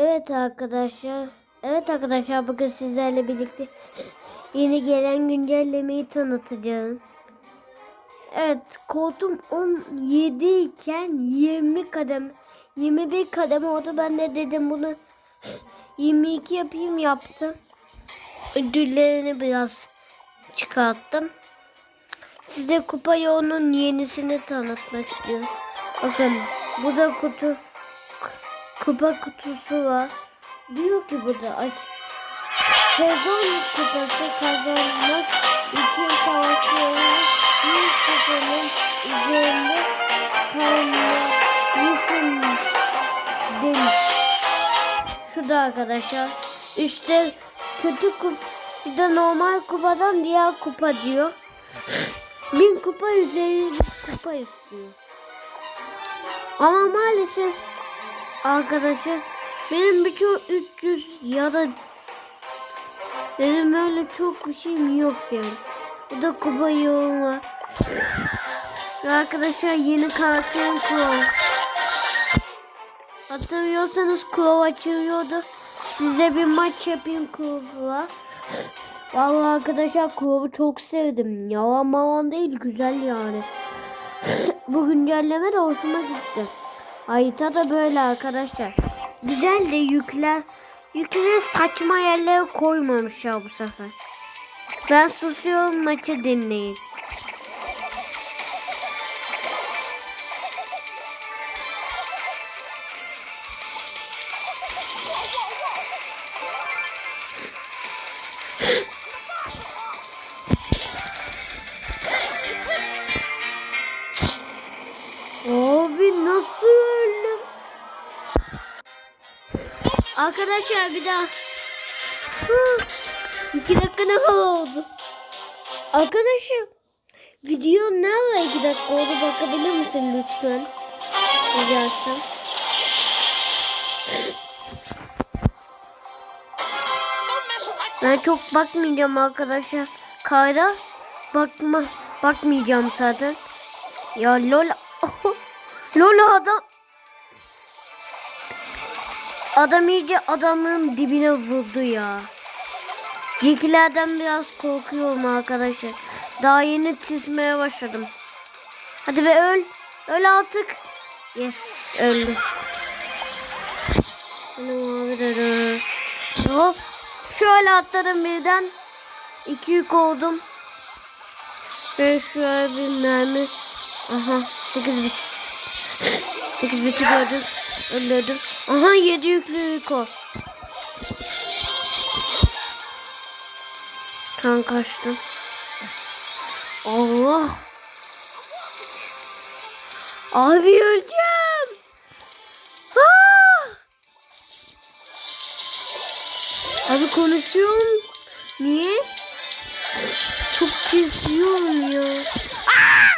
Evet arkadaşlar. Evet arkadaşlar bugün sizlerle birlikte yeni gelen güncellemeyi tanıtacağım. Evet koltuğum 17 iken 20 kadem 21 kadem oldu. Ben de dedim bunu 22 yapayım yaptım. Ödüllerini biraz çıkarttım. Size kupa yolunun yenisini tanıtmak istiyorum. Bakın bu da kutu kupa kutusu var. Diyor ki burada aç. Sezon kupası kazanmak için savaşıyorlar. Bir kupanın üzerinde kalmalısın demiş. Şurada arkadaşlar. İşte kötü kup, şurada normal kupadan diğer kupa diyor. Bin kupa üzeri kupa istiyor. Ama maalesef arkadaşlar benim birçok 300 ya da benim öyle çok bir şeyim yok yani. Bu da var. Ve arkadaşlar yeni karakterim Crow. Hatırlıyorsanız Crow açılıyordu. Size bir maç yapayım Crow'la. Vallahi arkadaşlar Crow'u çok sevdim. Yalan malan değil güzel yani. Bu güncelleme de hoşuma gitti. Harita da böyle arkadaşlar. Güzel de yükler. Yükleri saçma yerlere koymamışlar bu sefer. Ben susuyorum maçı dinleyin. Abi nasıl Arkadaşlar bir daha. İki dakika ne oldu? Arkadaşlar video nerede iki dakika oldu bakabilir misin lütfen? Rica. Ben çok bakmayacağım arkadaşlar. Kayra bakma bakmayacağım zaten. Ya lol lol adam Adam iyice adamın dibine vurdu ya. Cekilerden biraz korkuyorum arkadaşlar. Daha yeni çizmeye başladım. Hadi be öl. Öl artık. Yes öldü. Hop. Şöyle atladım birden. İki yük oldum. Ve şöyle bir mermi. Aha 8 bit. 8 biti gördüm. Ölledim. Aha 7 yüklü Rico. Kan kaçtım. Allah. Abi öleceğim. Ah! Abi konuşuyorum. Niye? Çok kesiyorum ya. Aa!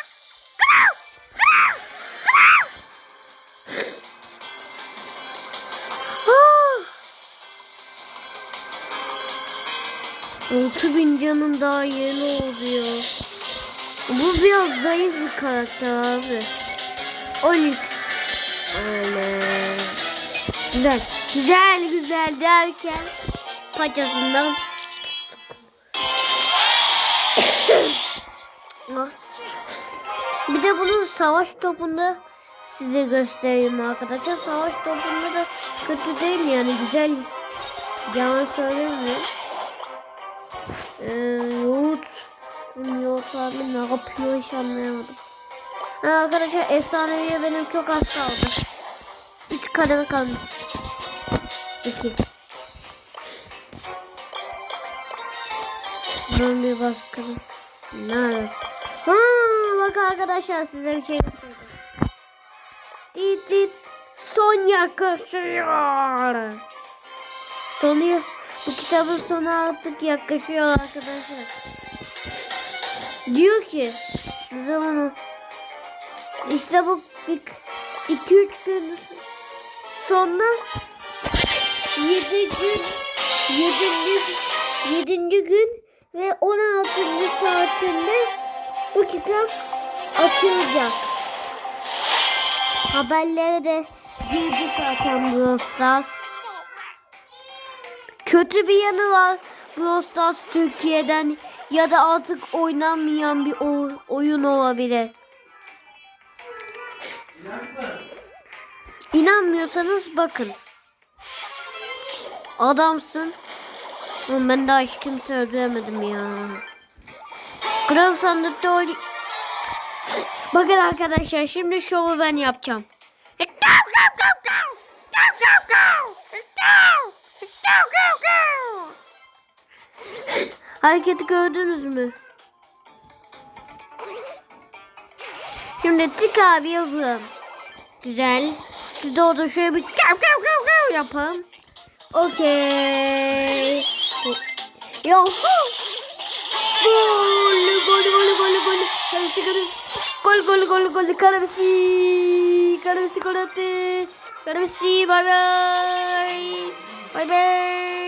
6000 canım daha yeni oluyor. Bu biraz zayıf bir karakter abi. 13 Öyle. Güzel. Güzel güzel derken paçasından Bir de bunu savaş topunda size göstereyim arkadaşlar. Savaş topunda da kötü değil yani güzel. Yalan söylemiyorum. Ee, yoğurt. Yoğurt abi ne yapıyor hiç anlayamadım. Ha, arkadaşlar efsaneviye benim çok az kaldı. 3 kademe kaldı. 2. Ben bir baskın. Nerede? Ha, bak arkadaşlar size bir şey göstereyim. Dit dit. Son yaklaşıyor. Sonu bu kitabın sonu artık yaklaşıyor arkadaşlar. Diyor ki zaman işte bu 2-3 gün sonra 7 gün 7. 7. gün ve 16. saatinde bu kitap açılacak. Haberlere de girdi zaten Brawl Stars. Kötü bir yanı var Brawl Stars Türkiye'den ya da artık oynanmayan bir o- oyun olabilir. İnanmıyorsanız bakın. Adamsın. Oğlum ben daha hiç kimse öldüremedim ya. Kral sandıkta oy... Bakın arkadaşlar şimdi şovu ben yapacağım. Hareketi gördünüz mü? Şimdi tık abi yazın. Güzel. Siz de orada şöyle bir kav kav kav kav yapın. Okey. Yahu. Gol, gol, gol, gol, gol. Karısı, karısı. Gol, gol, gol, gol. Karısı. Karısı, gol attı. Karısı, bay bay. Bay bay.